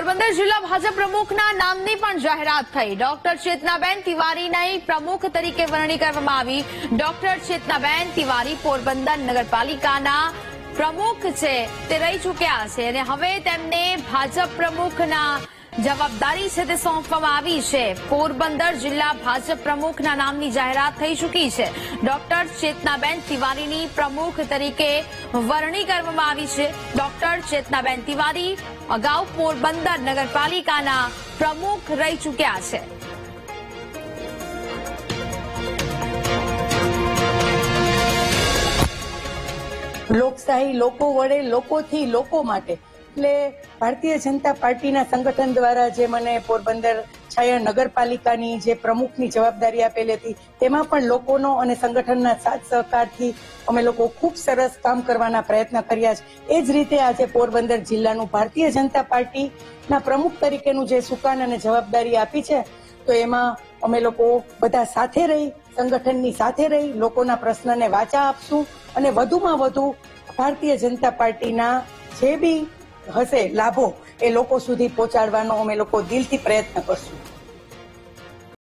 પોરબંદર જિલ્લા ભાજપ પ્રમુખના નામની પણ જાહેરાત થઈ. ડોક્ટર ચેતનાબેન તિવારીની પ્રમુખ તરીકે વરણી કરવામાં આવી. ડોક્ટર ચેતનાબેન તિવારી પોરબંદર નગરપાલિકાના પ્રમુખ છે. તે રહી ચૂક્યા છે અને હવે તેમને ભાજપ પ્રમુખના જવાબદારી છે તે સોંપવામાં આવી છે. પોરબંદર જિલ્લા ભાજપ પ્રમુખના નામની જાહેરાત થઈ ચૂકી છે. ડોક્ટર ચેતનાબેન તિવારીની પ્રમુખ તરીકે વરણી કરવામાં આવી છે. ડોક્ટર ચેતનાબેન તિવારી અગાઉ પોરબંદર નગરપાલિકાના પ્રમુખ રહી ચૂક્યા છે. લોકશાહી લોકો વડે લોકોથી લોકો માટે એટલે ભારતીય જનતા પાર્ટીના સંગઠન દ્વારા જે મને પોરબંદર છાયા નગરપાલિકાની જે પ્રમુખની જવાબદારી આપેલી હતી, તેમાં પણ લોકોનો અને સંગઠનના સાથ સહકારથી અમે લોકો ખૂબ સરસ કામ કરવાના પ્રયત્ન કર્યા છે. એ જ રીતે આજે પોરબંદર જિલ્લાનું ભારતીય જનતા પાર્ટીના પ્રમુખ તરીકેનું જે સુકાન અને જવાબદારી આપી છે, તો એમાં અમે લોકો બધા સાથે રહી, સંગઠનની સાથે રહી, લોકોના પ્રશ્નને વાચા આપશું અને વધુમાં વધુ ભારતીય જનતા પાર્ટીના જે બી હશે લાભો એ લોકો સુધી પહોંચાડવાનો અમે લોકો દિલથી પ્રયત્ન કરશું.